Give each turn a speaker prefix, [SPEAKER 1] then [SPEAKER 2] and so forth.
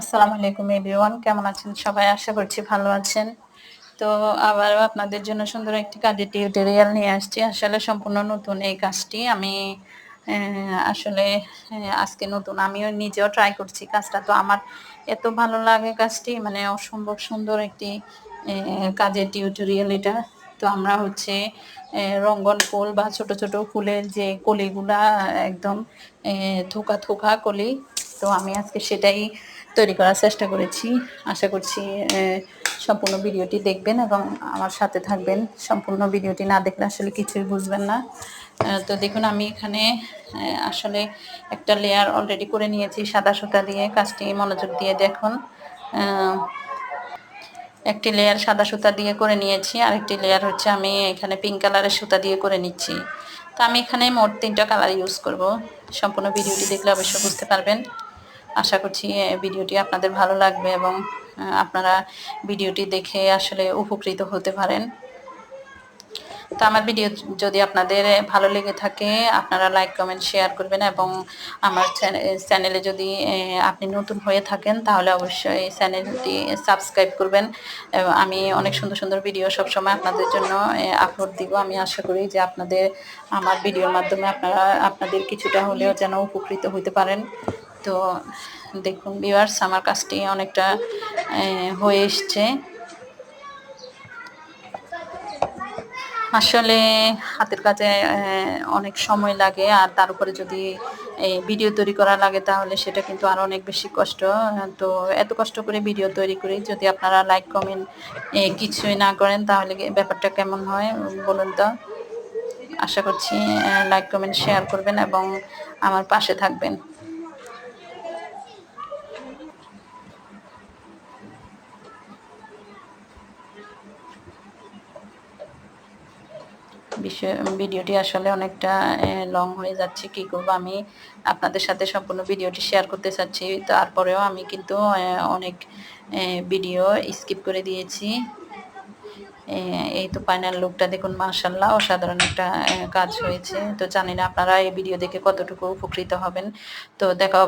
[SPEAKER 1] আসসালামু আলাইকুম এভরিওয়ান, কেমন আছেন সবাই? আশা করছি ভালো আছেন। তো আবারও আপনাদের জন্য সুন্দর একটি কাজের টিউটোরিয়াল নিয়ে আসছি। আসলে সম্পূর্ণ নতুন এই কাজটি। আমি আসলে আজকে নতুন। আমিও নিজেও ট্রাই করছি। কাজটা তো আমার এত ভালো লাগে কাজটি। মানে অসম্ভব সুন্দর একটি কাজের টিউটোরিয়াল এটা। তো আমরা হচ্ছে রঙ্গন ফুল বা ছোট ছোট ফুলের যে কলিগুলা একদম থোকা থোকা কলি। তো আমি আজকে সেটাই তৈরি করার চেষ্টা করেছি। আশা করছি সম্পূর্ণ ভিডিওটি দেখবেন এবং আমার সাথে থাকবেন। সম্পূর্ণ ভিডিওটি না দেখলে আসলে কিছুই বুঝবেন না। তো দেখুন, আমি এখানে আসলে একটা লেয়ার অলরেডি করে নিয়েছি, সাদা সুতা দিয়ে, কাজটি মনোযোগ দিয়ে দেখুন। একটি লেয়ার সাদা সুতা দিয়ে করে নিয়েছি, আরেকটি লেয়ার হচ্ছে আমি এখানে পিঙ্ক কালারের সুতা দিয়ে করে নিচ্ছি। তো আমি এখানে মোট তিনটা কালার ইউজ করব। সম্পূর্ণ ভিডিওটি দেখলে অবশ্যই বুঝতে পারবেন। আশা করছি ভিডিওটি আপনাদের ভালো লাগবে এবং আপনারা ভিডিওটি দেখে আসলে উপকৃত হতে পারেন। তো আমার ভিডিও যদি আপনাদের ভালো লেগে থাকে, আপনারা লাইক, কমেন্ট, শেয়ার করবেন এবং আমার চ্যানেলে যদি আপনি নতুন হয়ে থাকেন, তাহলে অবশ্যই চ্যানেলটি সাবস্ক্রাইব করবেন। আমি অনেক সুন্দর সুন্দর ভিডিও সবসময় আপনাদের জন্য আপলোড দিব। আমি আশা করি যে আপনাদের, আমার ভিডিওর মাধ্যমে আপনারা, আপনাদের কিছুটা হলেও যেন উপকৃত হতে পারেন। তো দেখুন বিওয়ার্স আমার কাজটি অনেকটা হয়ে এসছে। আসলে হাতের কাজে অনেক সময় লাগে, আর তার উপরে যদি ভিডিও তৈরি করা লাগে, তাহলে সেটা কিন্তু আরও অনেক বেশি কষ্ট। তো এত কষ্ট করে ভিডিও তৈরি করি, যদি আপনারা লাইক কমেন্ট কিছুই না করেন, তাহলে ব্যাপারটা কেমন হয় বলুন তো? আশা করছি লাইক কমেন্ট শেয়ার করবেন এবং আমার পাশে থাকবেন। বিষয় ভিডিওটি আসলে অনেকটা লং হয়ে যাচ্ছে। কি করব? আমি আপনাদের সাথে সম্পূর্ণ ভিডিওটি শেয়ার করতে চাচ্ছি। তারপরেও আমি কিন্তু অনেক ভিডিও স্কিপ করে দিয়েছি। এই তো ফাইনাল লুকটা দেখুন মাশাল্লাহ অসাধারণ একটা কাজ হয়েছে। তো জানি না আপনারা এই ভিডিও দেখে কতটুকু উপকৃত হবেন। তো দেখা